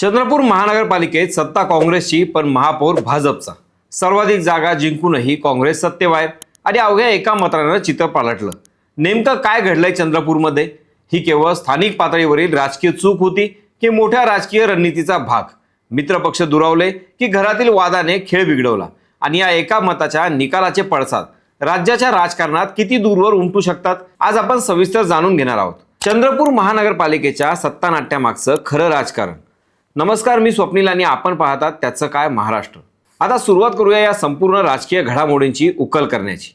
चंद्रपूर महानगरपालिकेत सत्ता काँग्रेसची पण महापौर भाजपचा. सर्वाधिक जागा जिंकूनही काँग्रेस सत्तेबाहेर. आणि अवघ्या एका मतानं चित्र पालटलं. नेमकं काय घडलंय चंद्रपूरमध्ये? ही केवळ स्थानिक पातळीवरील राजकीय चूक होती की मोठ्या राजकीय रणनीतीचा भाग? मित्रपक्ष दुरावले की घरातील वादाने खेळ बिघडवला? आणि या एका मताच्या निकालाचे पडसाद. राज्याच्या राजकारणात किती दूरवर उमटू शकतात? आज आपण सविस्तर जाणून घेणार आहोत. चंद्रपूर महानगरपालिकेच्या सत्तानाट्यामागचं खरं राजकारण. नमस्कार मी स्वप्नील आणि आपण पाहतात त्याचं काय महाराष्ट्र. आता सुरुवात करूया या संपूर्ण राजकीय घडामोडींची उकल करण्याची.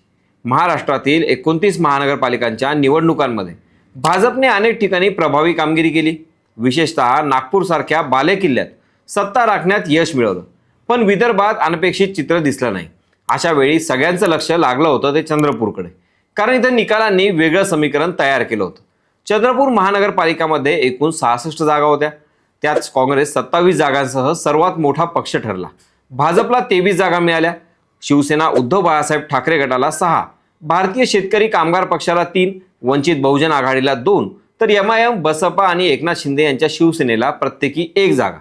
महाराष्ट्रातील एकोणतीस महानगरपालिकांच्या निवडणुकांमध्ये भाजपने अनेक ठिकाणी प्रभावी कामगिरी केली. विशेषतः नागपूरसारख्या बालेकिल्ल्यात सत्ता राखण्यात यश मिळवलं. पण विदर्भात अनपेक्षित चित्र दिसलं नाही. अशा वेळी सगळ्यांचं लक्ष लागलं होतं ते चंद्रपूरकडे. कारण इथं निकालांनी वेगळं समीकरण तयार केलं होतं. चंद्रपूर महानगरपालिकामध्ये एकूण सहासष्ट जागा होत्या. त्यात काँग्रेस सत्तावीस जागांसह सर्वात मोठा पक्ष ठरला. भाजपला तेवीस जागा मिळाल्या. शिवसेना उद्धव बाळासाहेब ठाकरे गटाला सहा. भारतीय शेतकरी कामगार पक्षाला तीन. वंचित बहुजन आघाडीला दोन. तर एम आय एम बसपा आणि एकनाथ शिंदे यांच्या शिवसेनेला प्रत्येकी एक जागा.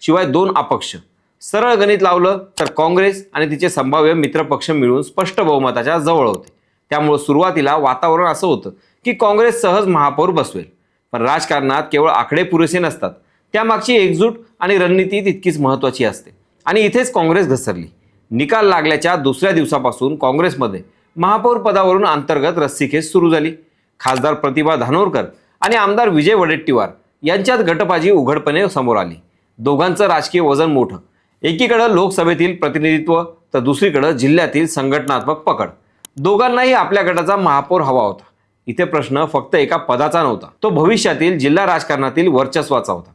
शिवाय दोन अपक्ष. सरळ गणित लावलं तर काँग्रेस आणि तिचे संभाव्य मित्रपक्ष मिळून स्पष्ट बहुमताच्या जवळ होते. त्यामुळे सुरुवातीला वातावरण असं होतं की काँग्रेस सहज महापौर बसवेल. पण राजकारणात केवळ आकडे पुरेसे नसतात. त्यामागची एकजूट आणि रणनीती तितकीच महत्त्वाची असते. आणि इथेच काँग्रेस घसरली. निकाल लागल्याच्या दुसऱ्या दिवसापासून काँग्रेसमध्ये महापौर पदावरून अंतर्गत रस्सीखेच सुरू झाली. खासदार प्रतिभा धानोरकर आणि आमदार विजय वडेट्टीवार यांच्यात गटबाजी उघडपणे समोर आली. दोघांचं राजकीय वजन मोठं. एकीकडं लोकसभेतील प्रतिनिधित्व तर दुसरीकडं जिल्ह्यातील संघटनात्मक पकड. दोघांनाही आपल्या गटाचा महापौर हवा होता. इथे प्रश्न फक्त एका पदाचा नव्हता. तो भविष्यातील जिल्हा राजकारणातील वर्चस्वाचा होता.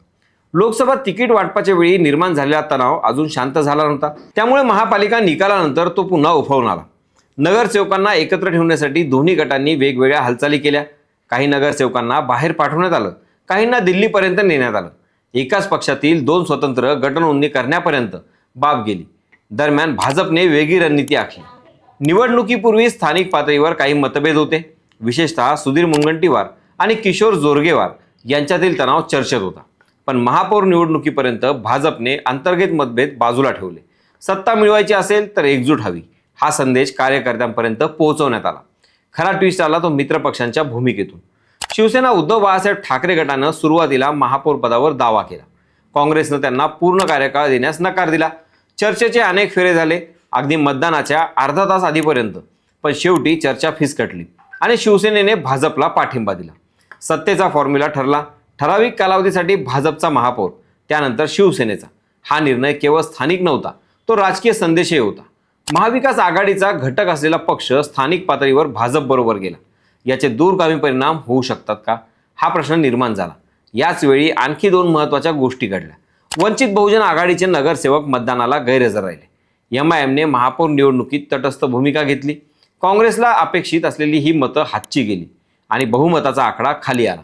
लोकसभा तिकीट वाटपाच्या वेळी निर्माण झालेला तणाव अजून शांत झाला नव्हता. त्यामुळे महापालिका निकालानंतर तो पुन्हा उफावून आला. नगरसेवकांना एकत्र ठेवण्यासाठी दोन्ही गटांनी वेगवेगळ्या हालचाली केल्या. काही नगरसेवकांना बाहेर पाठवण्यात आलं. काहींना दिल्लीपर्यंत नेण्यात आलं. एकाच पक्षातील दोन स्वतंत्र गटनोंदणी करण्यापर्यंत बाब गेली. दरम्यान भाजपने वेगळी रणनीती आखली. निवडणुकीपूर्वी स्थानिक पातळीवर काही मतभेद होते. विशेषतः सुधीर मुनगंटीवार आणि किशोर जोरगेवार यांच्यातील तणाव चर्चेत होता. पण महापौर निवडणुकीपर्यंत भाजपने अंतर्गत मतभेद बाजूला ठेवले. सत्ता मिळवायची असेल तर एकजूट हवी. हा संदेश कार्यकर्त्यांपर्यंत पोहोचवण्यात आला. खरा ट्विस्ट आला तो मित्रपक्षांच्या भूमिकेतून. शिवसेना उद्धव बाळासाहेब ठाकरे गटानं सुरुवातीला महापौर पदावर दावा केला. काँग्रेसनं त्यांना पूर्ण कार्यकाळ देण्यास नकार दिला. चर्चेचे अनेक फेरे झाले. अगदी मतदानाच्या अर्धा तास आधीपर्यंत. पण शेवटी चर्चा फिसकटली आणि शिवसेनेने भाजपला पाठिंबा दिला. सत्तेचा फॉर्म्युला ठरला. ठराविक कालावधीसाठी भाजपचा महापौर त्यानंतर शिवसेनेचा. हा निर्णय केवळ स्थानिक नव्हता तो राजकीय संदेशही होता. महाविकास आघाडीचा घटक असलेला पक्ष स्थानिक पातळीवर भाजपबरोबर गेला. याचे दूरगामी परिणाम होऊ शकतात का? हा प्रश्न निर्माण झाला. याचवेळी आणखी दोन महत्त्वाच्या गोष्टी घडल्या. वंचित बहुजन आघाडीचे नगरसेवक मतदानाला गैरहजर राहिले. एम आय एमने महापौर निवडणुकीत तटस्थ भूमिका घेतली. काँग्रेसला अपेक्षित असलेली ही मतं हातची गेली आणि बहुमताचा आकडा खाली आला.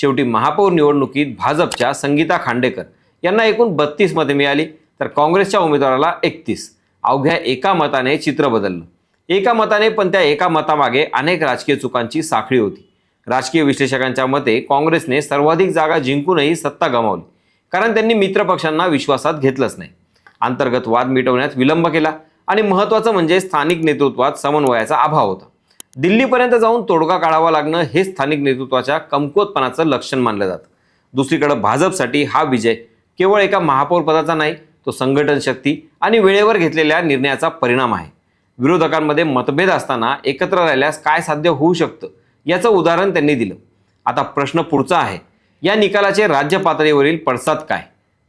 शेवटी महापौर निवडणुकीत भाजपच्या संगीता खांडेकर यांना एकूण बत्तीस मते मिळाली तर काँग्रेसच्या उमेदवाराला एकतीस. अवघ्या एका मताने चित्र बदललं. एका मताने पण त्या एका मतामागे अनेक राजकीय चुकांची साखळी होती. राजकीय विश्लेषकांच्या मते काँग्रेसने सर्वाधिक जागा जिंकूनही सत्ता गमावली कारण त्यांनी मित्रपक्षांना विश्वासात घेतलंच नाही. अंतर्गत वाद मिटवण्यात विलंब केला आणि महत्त्वाचं म्हणजे स्थानिक नेतृत्वात समन्वयाचा अभाव होता. दिल्लीपर्यंत जाऊन तोडगा काढावा लागणं हे स्थानिक नेतृत्वाच्या कमकुवतपणाचं लक्षण मानलं जातं. दुसरीकडं भाजपसाठी हा विजय केवळ एका महापौरपदाचा नाही तो संघटन शक्ती आणि वेळेवर घेतलेल्या निर्णयाचा परिणाम आहे. विरोधकांमध्ये मतभेद असताना एकत्र राहिल्यास काय साध्य होऊ शकतं याचं उदाहरण त्यांनी दिलं. आता प्रश्न पुढचा आहे या निकालाचे राज्य पातळीवरील पडसाद काय?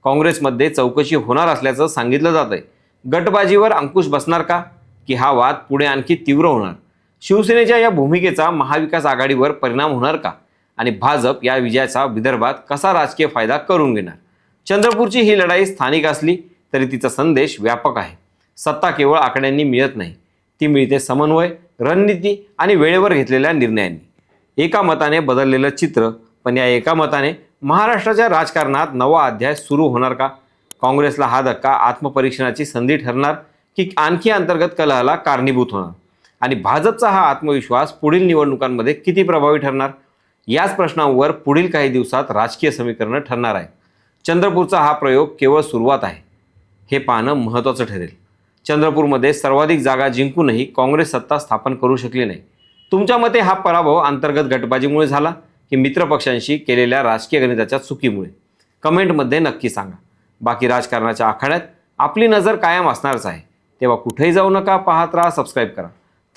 काँग्रेसमध्ये चौकशी होणार असल्याचं सांगितलं जात आहे गटबाजीवर अंकुश बसणार का? की हा वाद पुढे आणखी तीव्र होणार? शिवसेनेच्या या भूमिकेचा महाविकास आघाडीवर परिणाम होणार का? आणि भाजप या विजयाचा विदर्भात कसा राजकीय फायदा करून घेणार? चंद्रपूरची ही लढाई स्थानिक असली तरी तिचा संदेश व्यापक आहे. सत्ता केवळ आकड्यांनी मिळत नाही. ती मिळते समन्वय रणनीती आणि वेळेवर घेतलेल्या निर्णयांनी. एका मताने बदललेलं चित्र पण या एका मताने महाराष्ट्राच्या राजकारणात नवा अध्याय सुरू होणार का? काँग्रेसला हा धक्का आत्मपरीक्षणाची संधी ठरणार की आणखी अंतर्गत कलहाला कारणीभूत होणार? आणि भाजपचा हा आत्मविश्वास पुढील निवडणुकांमध्ये किती प्रभावी ठरणार? याच प्रश्नांवर पुढील काही दिवसात राजकीय समीकरणं ठरणार आहे चंद्रपूरचा हा प्रयोग केवळ सुरुवात आहे. हे पाहणं महत्त्वाचं ठरेल. चंद्रपूरमध्ये सर्वाधिक जागा जिंकूनही काँग्रेस सत्ता स्थापन करू शकली नाही. तुमच्या मते हा पराभव अंतर्गत गटबाजीमुळे झाला की मित्रपक्षांशी केलेल्या राजकीय गणिताच्या चुकीमुळे? कमेंटमध्ये नक्की सांगा. बाकी राजकारणाच्या आखाड्यात आपली नजर कायम असणारच आहे. तेव्हा कुठेही जाऊ नका पाहत राहा सबस्क्राईब करा.